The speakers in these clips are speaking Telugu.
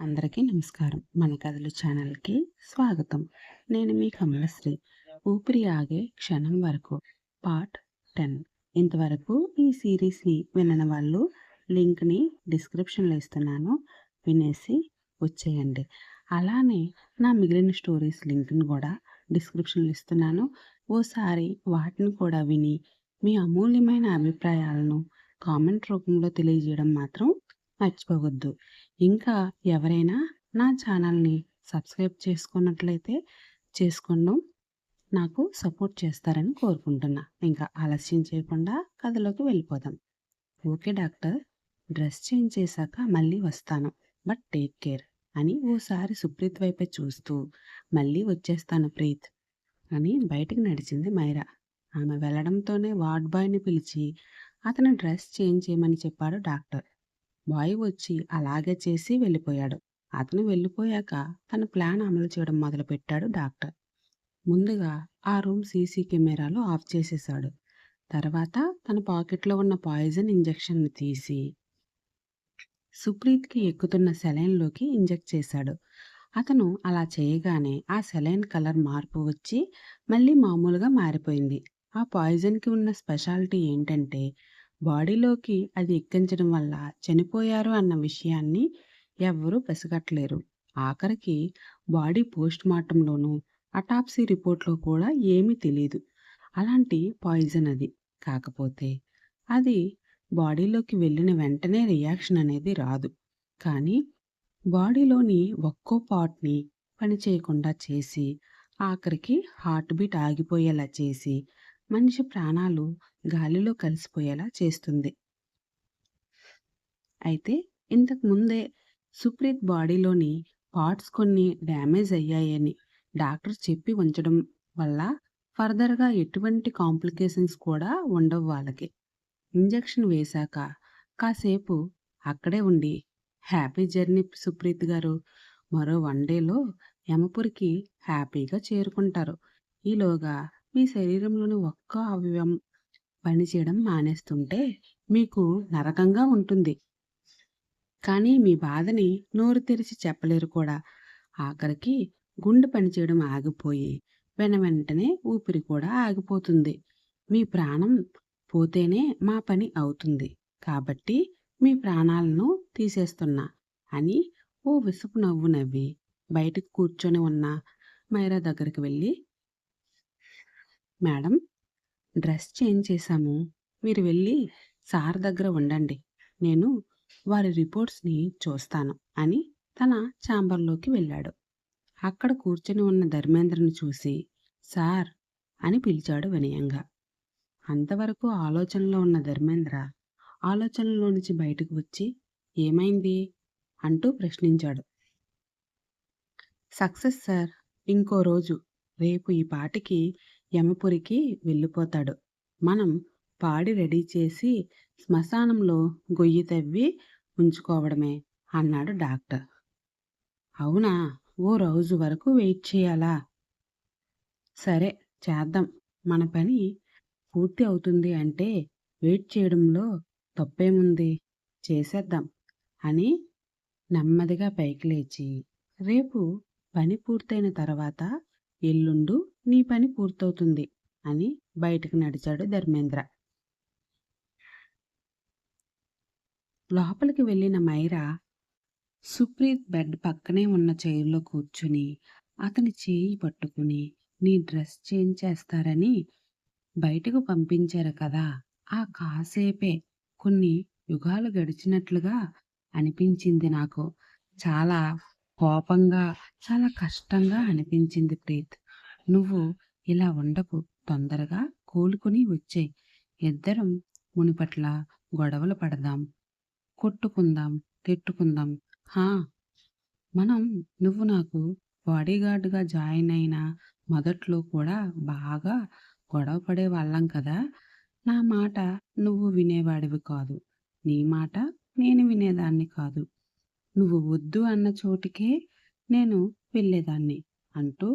అందరికీ నమస్కారం. మన కథలు ఛానల్కి స్వాగతం. నేను మీ కమలశ్రీ. ఊపిరి ఆగే క్షణం వరకు. Part ten. ఇంతవరకు ఈ సిరీస్ని వినని వాళ్ళు లింక్ని డిస్క్రిప్షన్లో ఇస్తున్నాను. వినేసి వచ్చేయండి. అలానే నా మిగిలిన స్టోరీస్ లింక్ని కూడా డిస్క్రిప్షన్లో ఇస్తున్నాను. ఓసారి వాటిని కూడా విని మీ అమూల్యమైన అభిప్రాయాలను కామెంట్ రూపంలో తెలియజేయడం మాత్రం మర్చిపోవద్దు. ఇంకా ఎవరైనా నా ఛానల్ని సబ్స్క్రైబ్ చేసుకున్నట్లయితే చేసుకోండి. నాకు సపోర్ట్ చేస్తారని కోరుకుంటున్నా. ఇంకా ఆలస్యం చేయకుండా కథలోకి వెళ్ళిపోదాం. ఓకే డాక్టర్ డ్రెస్ చేంజ్ చేశాక మళ్ళీ వస్తాను. బట్ టేక్ కేర్ అని ఓసారి సుప్రీత్ వైపే చూస్తూ మళ్ళీ వచ్చేస్తాను ప్రీత్ అని బయటికి నడిచింది మైరా. ఆమె వెళ్ళడంతోనే వార్డ్ బాయ్ని పిలిచి అతను డ్రెస్ చేంజ్ చేయమని చెప్పాడు డాక్టర్. బాయ్ వచ్చి అలాగే చేసి వెళ్ళిపోయాడు. అతను వెళ్ళిపోయాక తన ప్లాన్ అమలు చేయడం మొదలుపెట్టాడు డాక్టర్. ముందుగా ఆ రూమ్ సీసీ కెమెరాలో ఆఫ్ చేసేశాడు. తర్వాత తన పాకెట్లో ఉన్న పాయిజన్ ఇంజెక్షన్ని తీసి సుప్రీత్కి ఎక్కుతున్న సెలైన్లోకి ఇంజెక్ట్ చేశాడు. అతను అలా చేయగానే ఆ సెలైన్ కలర్ మార్పు వచ్చి మళ్ళీ మామూలుగా మారిపోయింది. ఆ పాయిజన్కి ఉన్న స్పెషాలిటీ ఏంటంటే బాడీలోకి అది ఎక్కించడం వల్ల చనిపోయారు అన్న విషయాన్ని ఎవ్వరూ పసిగట్టలేరు. ఆఖరికి బాడీ పోస్ట్ మార్టంలోనూ అటాప్సీ రిపోర్ట్లో కూడా ఏమీ తెలియదు అలాంటి పాయిజన్ అది. కాకపోతే అది బాడీలోకి వెళ్ళిన వెంటనే రియాక్షన్ అనేది రాదు. కానీ బాడీలోని ఒక్కో పార్ట్ని పనిచేయకుండా చేసి ఆఖరికి హార్ట్ బీట్ ఆగిపోయేలా చేసి మనిషి ప్రాణాలు గాలిలో కలిసిపోయేలా చేస్తుంది. అయితే ఇంతకు ముందే సుప్రీత్ బాడీలోని పార్ట్స్ కొన్ని డ్యామేజ్ అయ్యాయని డాక్టర్ చెప్పి ఉంచడం వల్ల ఫర్దర్గా ఎటువంటి కాంప్లికేషన్స్ కూడా ఉండవు వాళ్ళకి. ఇంజెక్షన్ వేశాక కాసేపు అక్కడే ఉండి హ్యాపీ జర్నీ సుప్రీత్ గారు మరో వన్ డేలో యమపురికి హ్యాపీగా చేరుకుంటారు. ఈలోగా మీ శరీరంలోని ఒక్క అవయవం పనిచేయడం మానేస్తుంటే మీకు నరకంగా ఉంటుంది. కానీ మీ బాధని నోరు తెరిచి చెప్పలేరు కూడా. ఆఖరికి గుండె పనిచేయడం ఆగిపోయి వెన వెంటనే ఊపిరి కూడా ఆగిపోతుంది. మీ ప్రాణం పోతేనే మా పని అవుతుంది. కాబట్టి మీ ప్రాణాలను తీసేస్తున్నా అని ఓ విసుపు నవ్వు నవ్వి బయటకు కూర్చొని ఉన్న మైరా దగ్గరికి వెళ్ళి మేడం డ్రెస్ చేంజ్ చేశాము. మీరు వెళ్ళి సార్ దగ్గర ఉండండి. నేను వారి రిపోర్ట్స్ని చూస్తాను అని తన ఛాంబర్లోకి వెళ్ళాడు. అక్కడ కూర్చొని ఉన్న ధర్మేంద్రను చూసి సార్ అని పిలిచాడు వినయంగా. అంతవరకు ఆలోచనలో ఉన్న ధర్మేంద్ర ఆలోచనలో నుంచి బయటకు వచ్చి ఏమైంది? అంటూ ప్రశ్నించాడు. Success sir. ఇంకో రోజు రేపు ఈ పాటికి యమపురికి వెళ్ళిపోతాడు. మనం పాడి రెడీ చేసి శ్మశానంలో గొయ్యి తవ్వి ఉంచుకోవడమే అన్నాడు డాక్టర్. అవునా? ఓ రోజు వరకు వెయిట్ చేయాలా? సరే చేద్దాం. మన పని పూర్తి అవుతుంది అంటే వెయిట్ చేయడంలో తప్పేముంది? చేసేద్దాం అని నెమ్మదిగా పైకి లేచి రేపు పని పూర్తయిన తర్వాత ఎల్లుండు నీ పని పూర్తవుతుంది అని బయటకు నడిచాడు ధర్మేంద్ర. లోపలికి వెళ్ళిన మైరా సుప్రీత్ బెడ్ పక్కనే ఉన్న చైర్లో కూర్చుని అతని చేయి పట్టుకుని నీ డ్రెస్ చేంజ్ చేస్తారని బయటకు పంపించారు కదా ఆ కాసేపే కొన్ని యుగాలు గడిచినట్లుగా అనిపించింది నాకు. చాలా కోపంగా చాలా కష్టంగా అనిపించింది ప్రీత్. నువ్వు ఇలా ఉండకు తొందరగా కోలుకొని వచ్చేయి. ఇద్దరం మునిపట్ల గొడవలు పడదాం కొట్టుకుందాం తిట్టుకుందాం. హా మనం నువ్వు నాకు బాడీగార్డ్గా జాయిన్ అయిన మొదట్లో కూడా బాగా గొడవ పడే వాళ్ళం కదా. నా మాట నువ్వు వినేవాడివి కాదు. నీ మాట నేను వినేదాన్ని కాదు. నువ్వు వద్దు అన్న చోటికే నేను వెళ్ళేదాన్ని అంటూ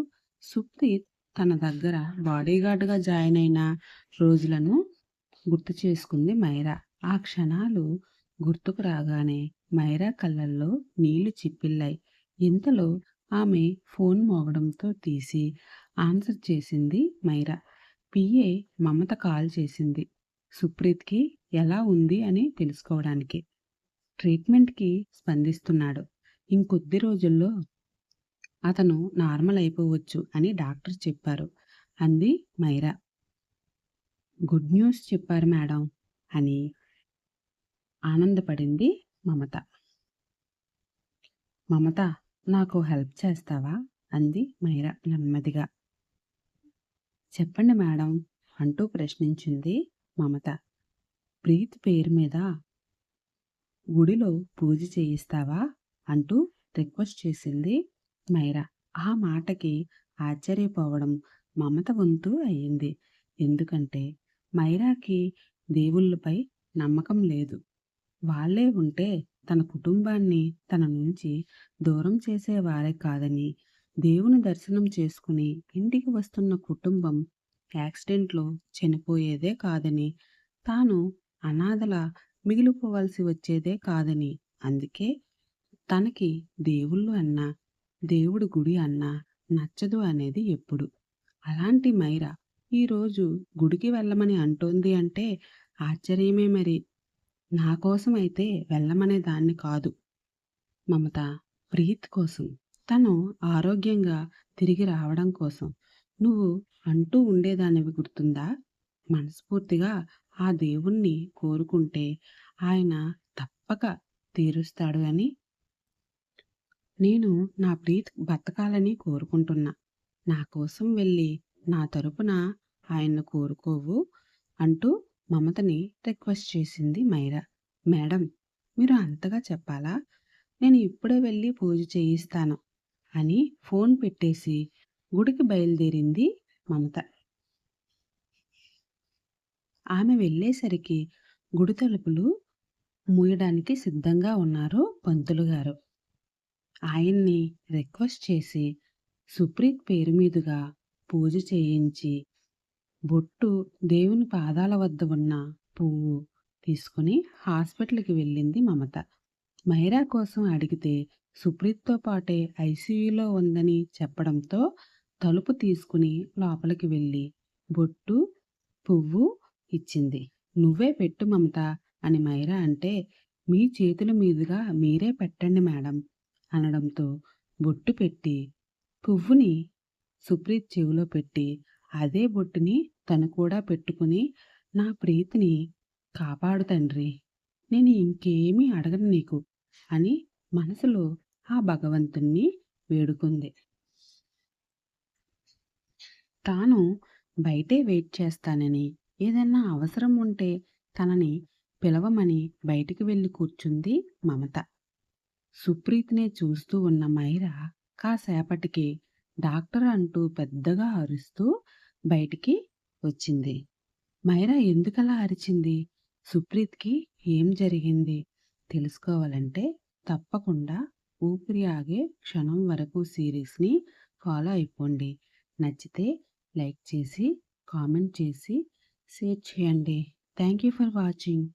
సుప్రీత్ తన దగ్గర బాడీగార్డ్గా జాయిన్ అయిన రోజులను గుర్తు చేసుకుంది మైరా. ఆ క్షణాలు గుర్తుకు రాగానే మైరా కళ్ళల్లో నీళ్ళు చిప్పిల్లాయి ఇంతలో ఆమె ఫోన్ మోగడంతో తీసి ఆన్సర్ చేసింది మైరా. పిఏ మమత కాల్ చేసింది. సుప్రీత్కి ఎలా ఉంది అని తెలుసుకోవడానికి. ట్రీట్మెంట్కి స్పందిస్తున్నాడు. ఇంకొద్ది రోజుల్లో అతను నార్మల్ అయిపోవచ్చు అని డాక్టర్ చెప్పారు. అంది మైరా. గుడ్ న్యూస్ చెప్పారు మేడం అని ఆనందపడింది మమత. మమత నాకు హెల్ప్ చేస్తావా? అంది మైరా నెమ్మదిగా. చెప్పండి మేడం అంటూ ప్రశ్నించింది మమత. ప్రీత్ పేరు మీద గుడిలో పూజ చేయిస్తావా? అంటూ రిక్వెస్ట్ చేసింది మైరా ఆ మాటకి ఆశ్చర్యపోవడం మమత వంతు అయ్యింది ఎందుకంటే మైరాకి దేవుళ్ళపై నమ్మకం లేదు. వాళ్ళే ఉంటే తన కుటుంబాన్ని తన నుంచి దూరం చేసేవారే కాదని దేవుని దర్శనం చేసుకుని ఇంటికి వస్తున్న కుటుంబం యాక్సిడెంట్లో చనిపోయేదే కాదని తాను అనాథల మిగిలిపోవాల్సి వచ్చేదే కాదని అందుకే తనకి దేవుళ్ళు అన్నా దేవుడు గుడి అన్నా నచ్చదు అనేది ఎప్పుడు. అలాంటి మైరా ఈరోజు గుడికి వెళ్ళమని అంటోంది అంటే ఆశ్చర్యమే మరి. నా కోసం అయితే వెళ్ళమనే దాన్ని కాదు. మమత ప్రీత్ కోసం తను ఆరోగ్యంగా తిరిగి రావడం కోసం. నువ్వు అంటూ ఉండేదానివి గుర్తుందా? మనస్ఫూర్తిగా ఆ దేవుణ్ణి కోరుకుంటే ఆయన తప్పక తీరుస్తాడు అని నేను నా ప్రీత్ బతకాలని కోరుకుంటున్నా. నా కోసం వెళ్ళి నా తరపున ఆయన్ను కోరుకోవు అంటూ మమతని రిక్వెస్ట్ చేసింది మైరా. మేడం మీరు అంతగా చెప్పాలా? నేను ఇప్పుడే వెళ్ళి పూజ చేయిస్తాను అని ఫోన్ పెట్టేసి గుడికి బయలుదేరింది మమత. ఆమె వెళ్ళేసరికి గుడి తలుపులు మూయడానికి సిద్ధంగా ఉన్నారు పంతులు గారు. ఆయన్ని రిక్వెస్ట్ చేసి సుప్రీత్ పేరు మీదుగా పూజ చేయించి బొట్టు దేవుని పాదాల వద్ద ఉన్న పువ్వు తీసుకుని హాస్పిటల్కి వెళ్ళింది మమత. మైరా కోసం అడిగితే సుప్రీత్తో పాటే ఐసీయూలో ఉందని చెప్పడంతో తలుపు తీసుకుని లోపలికి వెళ్ళి బొట్టు పువ్వు ఇచ్చింది. నువ్వే పెట్టు మమత అని మైరా అంటే మీ చేతుల మీదుగా మీరే పెట్టండి మేడం. అనడంతో బొట్టు పెట్టి పువ్వుని సుప్రీత్ చెవిలో పెట్టి అదే బొట్టుని తను కూడా పెట్టుకుని నా ప్రీతిని కాపాడు తండ్రి. నేను ఇంకేమీ అడగను నీకు అని మనసులో ఆ భగవంతుణ్ణి వేడుకుంది. తాను బయటే వెయిట్ చేస్తానని ఏదన్నా అవసరం ఉంటే తనని పిలవమని బయటికి వెళ్ళి కూర్చుంది మమత. సుప్రీత్నే చూస్తూ ఉన్న మైరా కాసేపటికి డాక్టర్ అంటూ పెద్దగా అరుస్తూ బయటికి వచ్చింది. మైరా ఎందుకలా అరిచింది? సుప్రీత్కి ఏం జరిగింది? తెలుసుకోవాలంటే తప్పకుండా ఊపిరి ఆగే క్షణం వరకు సిరీస్ని ఫాలో అయిపోండి. నచ్చితే లైక్ చేసి కామెంట్ చేసి షేర్ చేయండి. Thank you for watching.